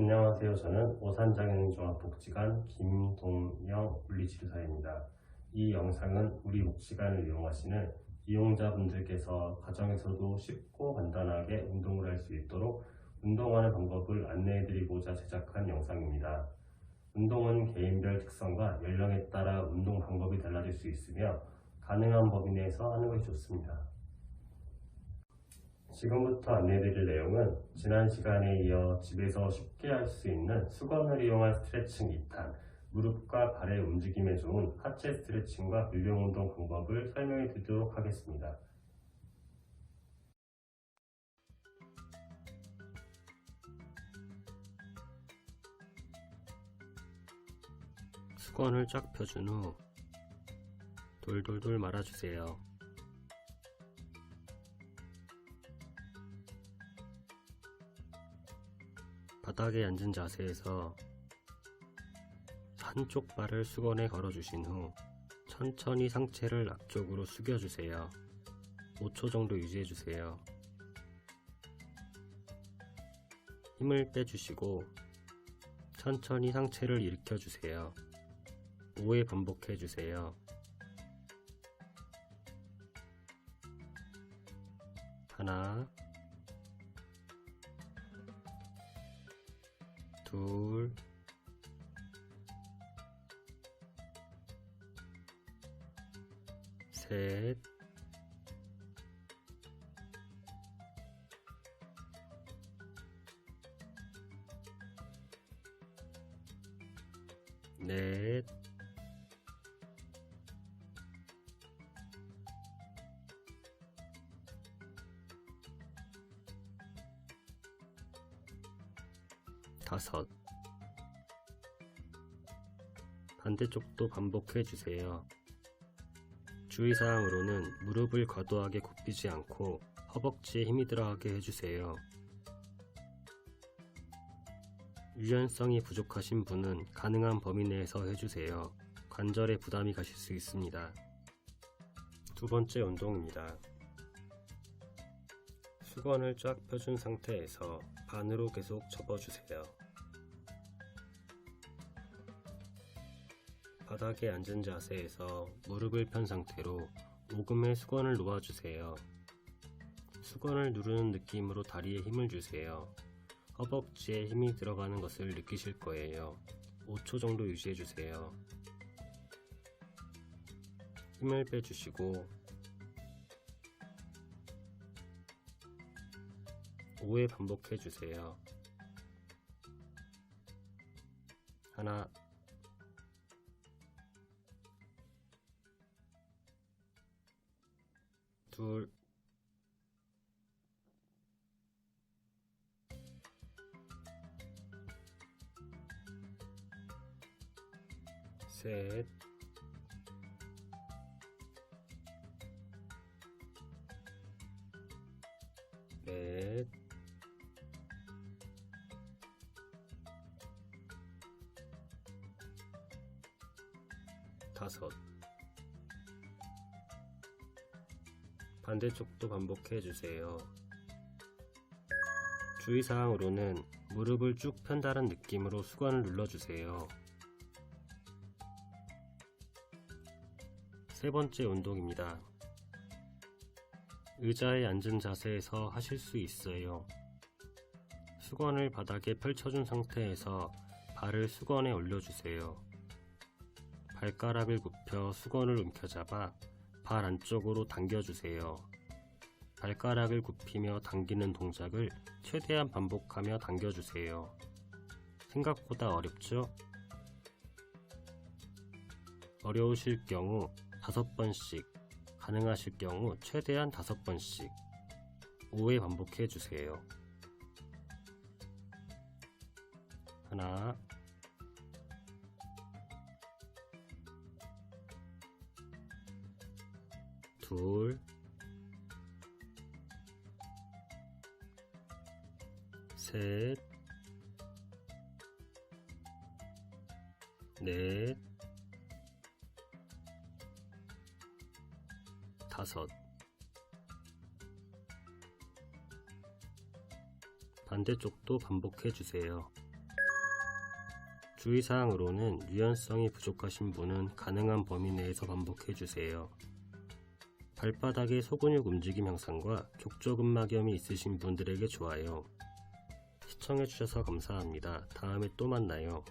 안녕하세요. 저는 오산장애인종합복지관 김동영 물리치료사입니다. 이 영상은 우리 복지관을 이용하시는 이용자분들께서 가정에서도 쉽고 간단하게 운동을 할 수 있도록 운동하는 방법을 안내해드리고자 제작한 영상입니다. 운동은 개인별 특성과 연령에 따라 운동 방법이 달라질 수 있으며 가능한 범위 내에서 하는 것이 좋습니다. 지금부터 안내드릴 내용은 지난 시간에 이어 집에서 쉽게 할 수 있는 수건을 이용한 스트레칭 2탄, 무릎과 발의 움직임에 좋은 하체 스트레칭과 근력 운동 방법을 설명해 드리도록 하겠습니다. 수건을 쫙 펴준 후 돌돌돌 말아주세요. 바닥에 앉은 자세에서 한쪽 발을 수건에 걸어주신 후 천천히 상체를 앞쪽으로 숙여주세요. 5초 정도 유지해주세요. 힘을 빼주시고 천천히 상체를 일으켜주세요. 5회 반복해주세요. 하나, 둘, 셋, 넷, 다섯. 반대쪽도 반복해 주세요. 주의사항으로는 무릎을 과도하게 굽히지 않고 허벅지에 힘이 들어가게 해주세요. 유연성이 부족하신 분은 가능한 범위 내에서 해주세요. 관절에 부담이 가실 수 있습니다. 두 번째 운동입니다. 수건을 쫙 펴준 상태에서 반으로 계속 접어주세요. 바닥에 앉은 자세에서 무릎을 편 상태로 오금에 수건을 놓아주세요. 수건을 누르는 느낌으로 다리에 힘을 주세요. 허벅지에 힘이 들어가는 것을 느끼실 거예요. 5초 정도 유지해주세요. 힘을 빼주시고 5회 반복해 주세요. 하나, 둘, 셋, 넷, 다섯. 반대쪽도 반복해 주세요. 주의사항으로는 무릎을 쭉 편다는 느낌으로 수건을 눌러주세요. 세 번째 운동입니다. 의자에 앉은 자세에서 하실 수 있어요. 수건을 바닥에 펼쳐준 상태에서 발을 수건에 올려주세요. 발가락을 굽혀 수건을 움켜잡아 발 안쪽으로 당겨주세요. 발가락을 굽히며 당기는 동작을 최대한 반복하며 당겨주세요. 생각보다 어렵죠? 어려우실 경우 다섯 번씩, 가능하실 경우 최대한 다섯 번씩 5회 반복해 주세요. 하나, 둘, 셋, 넷, 다섯. 반대쪽도 반복해 주세요. 주의사항으로는 유연성이 부족하신 분은 가능한 범위 내에서 반복해 주세요. 발바닥의 소근육 움직임 향상과 격조근막염이 있으신 분들에게 좋아요. 시청해주셔서 감사합니다. 다음에 또 만나요.